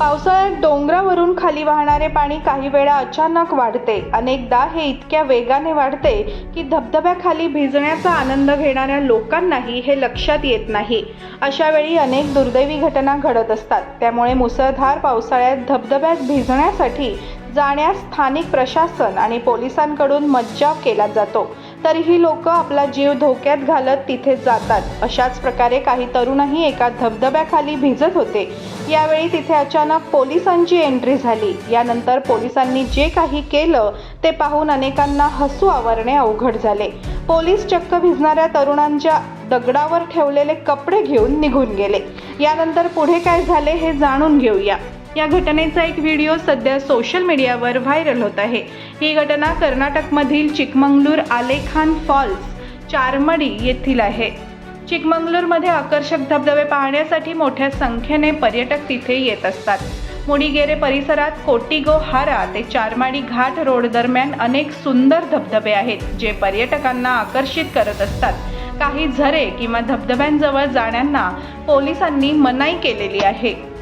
पावसाळ्यात डोंगरावरून खाली वाहणारे पाणी काही वेळा अचानक वाढते. अनेकदा हे इतक्या वेगाने वाढते की धबधब्याखाली भिजण्याचा आनंद घेणाऱ्या लोकांनाही हे लक्षात येत नाही. अशा वेळी अनेक दुर्दैवी घटना घडत असतात. त्यामुळे मुसळधार पावसाळ्यात धबधब्यात भिजण्यासाठी जाण्यास स्थानिक प्रशासन आणि पोलिसांकडून मज्जाव केला जातो. तरीही लोक आपला जीव धोक्यात घालत तिथे जातात. अशाच प्रकारे काही तरुणही एका धबधब्याखाली भिजत होते. यावेळी तिथे अचानक पोलिसांची एंट्री झाली. यानंतर पोलिसांनी जे काही केलं ते पाहून अनेकांना हसू आवरणे अवघड झाले. पोलीस चक्क भिजणाऱ्या तरुणांच्या दगडावर ठेवलेले कपडे घेऊन निघून गेले. यानंतर पुढे काय झाले हे जाणून घेऊया. या घटनेचा एक व्हिडिओ सध्या सोशल मीडियावर व्हायरल होत आहे. ही घटना कर्नाटकमधील चिकमंगलूर आलेखान फॉल्स चारमडी येथील आहे. चिकमंगलूरमध्ये आकर्षक धबधबे पाहण्यासाठी मोठ्या संख्येने पर्यटक तिथे येत असतात. मुणीगेरे परिसरात कोटिगो हारा ते चारमाडी घाट रोड दरम्यान अनेक सुंदर धबधबे आहेत जे पर्यटकांना आकर्षित करत असतात. काही झरे किंवा धबधब्यांजवळ जाण्यांना पोलिसांनी मनाई केलेली आहे.